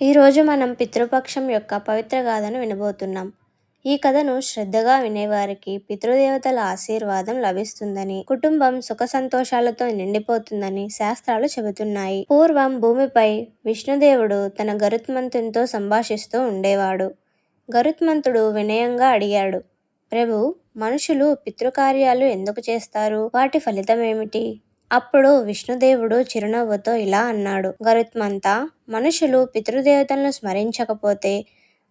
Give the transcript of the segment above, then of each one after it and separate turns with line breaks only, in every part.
ఈరోజు మనం పితృపక్షం యొక్క పవిత్ర గాథను వినబోతున్నాం. ఈ కథను శ్రద్ధగా వినేవారికి పితృదేవతల ఆశీర్వాదం లభిస్తుందని కుటుంబం సుఖ సంతోషాలతో నిండిపోతుందని శాస్త్రాలు చెబుతున్నాయి. పూర్వం భూమిపై విష్ణుదేవుడు తన గరుత్మంతునితో సంభాషిస్తూ ఉండేవాడు. గరుత్మంతుడు వినయంగా అడిగాడు ప్రభు మనుషులు పితృకార్యాలు ఎందుకు చేస్తారు? వాటి ఫలితమేమిటి? అప్పుడు విష్ణుదేవుడు చిరునవ్వుతో ఇలా అన్నాడు గరుత్మంతా మనుషులు పితృదేవతలను స్మరించకపోతే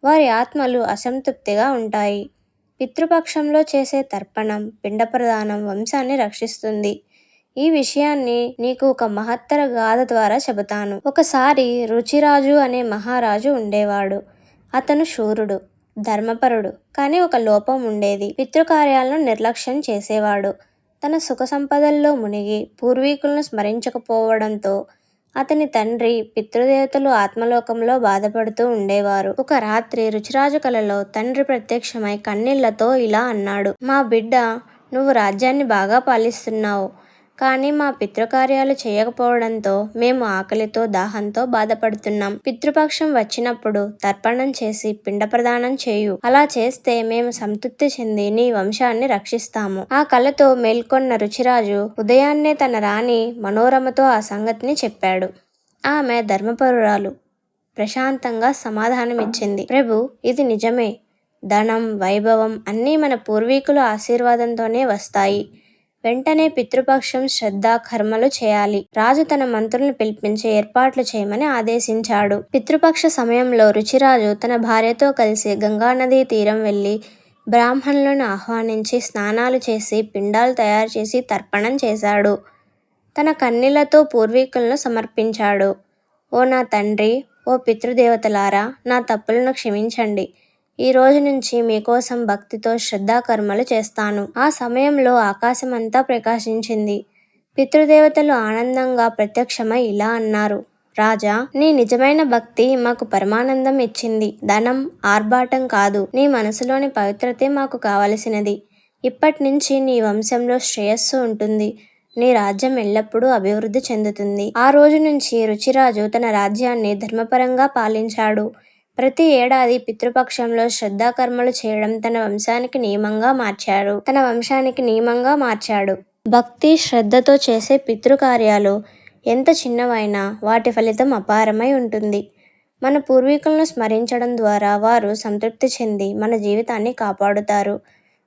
వారి ఆత్మలు అసంతృప్తిగా ఉంటాయి. పితృపక్షంలో చేసే తర్పణం పిండ ప్రదానం వంశాన్ని రక్షిస్తుంది. ఈ విషయాన్ని నీకు ఒక మహత్తర గాథ ద్వారా చెబుతాను. ఒకసారి రుచిరాజు అనే మహారాజు ఉండేవాడు. అతను శూరుడు ధర్మపరుడు కానీ ఒక లోపం ఉండేది. పితృకార్యాలను నిర్లక్ష్యం చేసేవాడు. తన సుఖ సంపదల్లో మునిగి పూర్వీకులను స్మరించకపోవడంతో అతని తండ్రి పితృదేవతలు ఆత్మలోకంలో బాధపడుతూ ఉండేవారు. ఒక రాత్రి రుచిరాజు కలలో తండ్రి ప్రత్యక్షమై కన్నీళ్ళతో ఇలా అన్నాడు మా బిడ్డ నువ్వు రాజ్యాన్ని బాగా పాలిస్తున్నావు. కానీ మా పితృకార్యాలు చేయకపోవడంతో మేము ఆకలితో దాహంతో బాధపడుతున్నాం. పితృపక్షం వచ్చినప్పుడు తర్పణం చేసి పిండ ప్రదానం చేయు. అలా చేస్తే మేము సంతృప్తి చెంది నీ వంశాన్ని రక్షిస్తాము. ఆ కళతో మేల్కొన్న రుచిరాజు ఉదయాన్నే తన రాణి మనోరమతో ఆ సంగతిని చెప్పాడు. ఆమె ధర్మపరురాలు ప్రశాంతంగా సమాధానమిచ్చింది. ప్రభు ఇది నిజమే. ధనం వైభవం అన్నీ మన పూర్వీకుల ఆశీర్వాదంతోనే వస్తాయి. వెంటనే పితృపక్షం శ్రద్ధ కర్మలు చేయాలి. రాజు తన మంత్రులను పిలిపించి ఏర్పాట్లు చేయమని ఆదేశించాడు. పితృపక్ష సమయంలో రుచిరాజు తన భార్యతో కలిసి గంగానదీ తీరం వెళ్ళి బ్రాహ్మణులను ఆహ్వానించి స్నానాలు చేసి పిండాలు తయారు చేసి తర్పణం చేశాడు. తన కన్నీళ్ళతో పూర్వీకులను సమర్పించాడు. ఓ నా తండ్రి ఓ పితృదేవతలారా నా తప్పులను క్షమించండి. ఈ రోజు నుంచి మీకోసం భక్తితో శ్రద్ధాకర్మలు చేస్తాను. ఆ సమయంలో ఆకాశమంతా ప్రకాశించింది. పితృదేవతలు ఆనందంగా ప్రత్యక్షమై ఇలా అన్నారు. రాజా నీ నిజమైన భక్తి మాకు పరమానందం ఇచ్చింది. ధనం ఆర్భాటం కాదు. నీ మనసులోని పవిత్రతే మాకు కావలసినది. ఇప్పటి నుంచి నీ వంశంలో శ్రేయస్సు ఉంటుంది. నీ రాజ్యం ఎల్లప్పుడూ అభివృద్ధి చెందుతుంది. ఆ రోజు నుంచి రుచిరాజు తన రాజ్యాన్ని ధర్మపరంగా పాలించాడు. ప్రతి ఏడాది పితృపక్షంలో శ్రద్ధాకర్మలు చేయడం తన వంశానికి నియమంగా మార్చాడు. తన వంశానికి నియమంగా మార్చాడు. భక్తి శ్రద్ధతో చేసే పితృకార్యాలు ఎంత చిన్నవైనా వాటి ఫలితం అపారమై ఉంటుంది. మన పూర్వీకులను స్మరించడం ద్వారా వారు సంతృప్తి చెంది మన జీవితాన్ని కాపాడుతారు.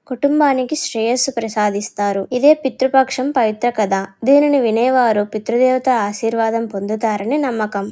కుటుంబానికి శ్రేయస్సు ప్రసాదిస్తారు. ఇదే పితృపక్షం పవిత్ర కథ. దీనిని వినేవారు పితృదేవత ఆశీర్వాదం పొందుతారని నమ్మకం.